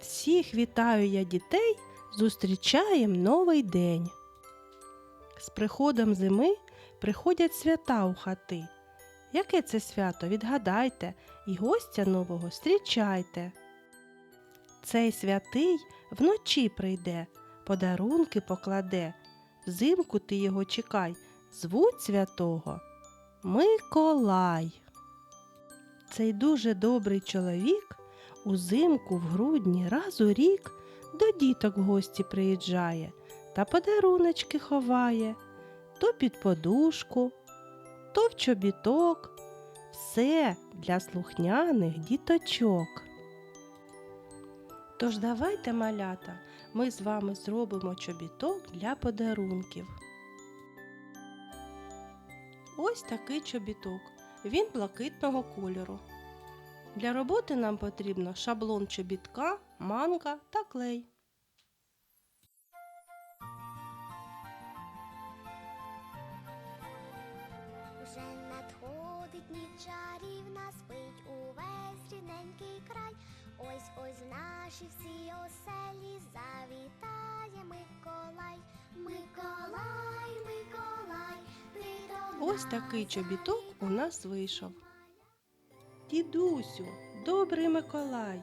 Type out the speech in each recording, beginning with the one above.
Всіх вітаю я дітей, зустрічаєм новий день. З приходом зими приходять свята у хати. Яке це свято, відгадайте, і гостя нового зустрічайте. Цей святий вночі прийде, подарунки покладе. Взимку ти його чекай, звуть святого Миколай. Цей дуже добрий чоловік узимку в грудні раз у рік до діток в гості приїжджає та подаруночки ховає то під подушку, то в чобіток. Все для слухняних діточок. Тож давайте, малята, ми з вами зробимо чобіток для подарунків. Ось такий чобіток. Він блакитного кольору. Для роботи нам потрібно шаблон чобітка, манка та клей. Вже надходить ніч чарівна, спить увесь рідненький край. Ось ось в наші всі оселі завітає Миколай. Миколай, Миколай, ти до Ось такий чобіток у нас вийшов. Дідусю, добрий Миколай,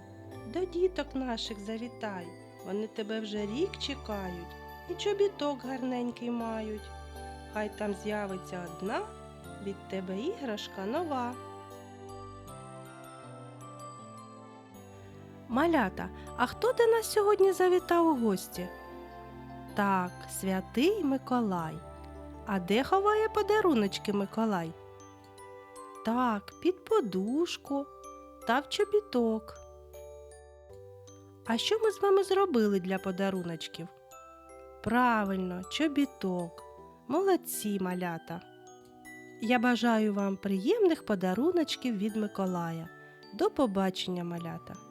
до діток наших завітай. Вони тебе вже рік чекають і чобіток гарненький мають. Хай там з'явиться одна, від тебе іграшка нова. Малята, а хто до нас сьогодні завітав у гості? Так, святий Миколай. А де ховає подаруночки Миколай? Так, під подушку та в чобіток. А що ми з вами зробили для подаруночків? Правильно, чобіток. Молодці, малята. Я бажаю вам приємних подаруночків від Миколая. До побачення, малята!